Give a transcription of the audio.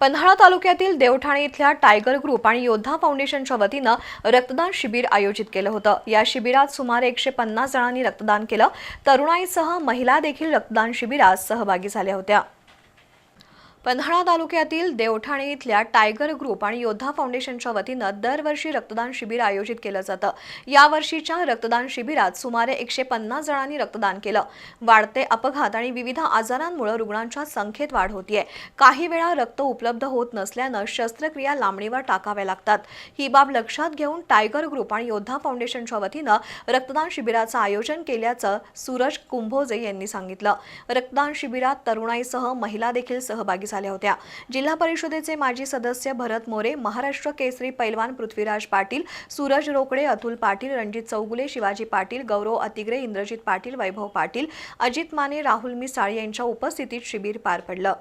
पन्हाळा तालुक्यातील देवठाणे इथल्या tiger group आणि योद्धा फाउंडेशनच्या वतीनं रक्तदान शिबिर आयोजित केलं होतं. या शिबिरात सुमारे एकशे पन्नास जणांनी रक्तदान केलं. तरुणाईसह महिला देखील रक्तदान शिबिरात सहभागी झाल्या होत्या. पन्हाळा तालुक्यातील देवठाणे इथल्या टायगर ग्रुप आणि योद्धा फाउंडेशनच्या वतीनं दरवर्षी रक्तदान शिबिर आयोजित केलं जातं. यावर्षीच्या रक्तदान शिबिरात सुमारे एकशे पन्नास जणांनी रक्तदान केलं. वाढते अपघात आणि विविध आजारांमुळे रुग्णांच्या संख्येत वाढ होतीये. काही वेळा रक्त उपलब्ध होत नसल्यानं शस्त्रक्रिया लांबणीवर टाकाव्या लागतात. ही बाब लक्षात घेऊन टायगर ग्रुप आणि योद्धा फाउंडेशनच्या वतीनं रक्तदान शिबिराचं आयोजन केल्याचं सूरज कुंभोजे यांनी सांगितलं. रक्तदान शिबिरात तरुणाईसह महिला देखील सहभागी झाल्या. होत्या. जिल्हा परिषदेचे माजी सदस्य भरत मोरे महाराष्ट्र केसरी पैलवान पृथ्वीराज पाटील सूरज रोकडे अतुल पाटील रणजित चौगुले शिवाजी पाटील गौरव अतिग्रे इंद्रजित पाटील वैभव पाटील अजित माने राहुल मिसाळ यांच्या उपस्थितीत शिबिर पार पडलं.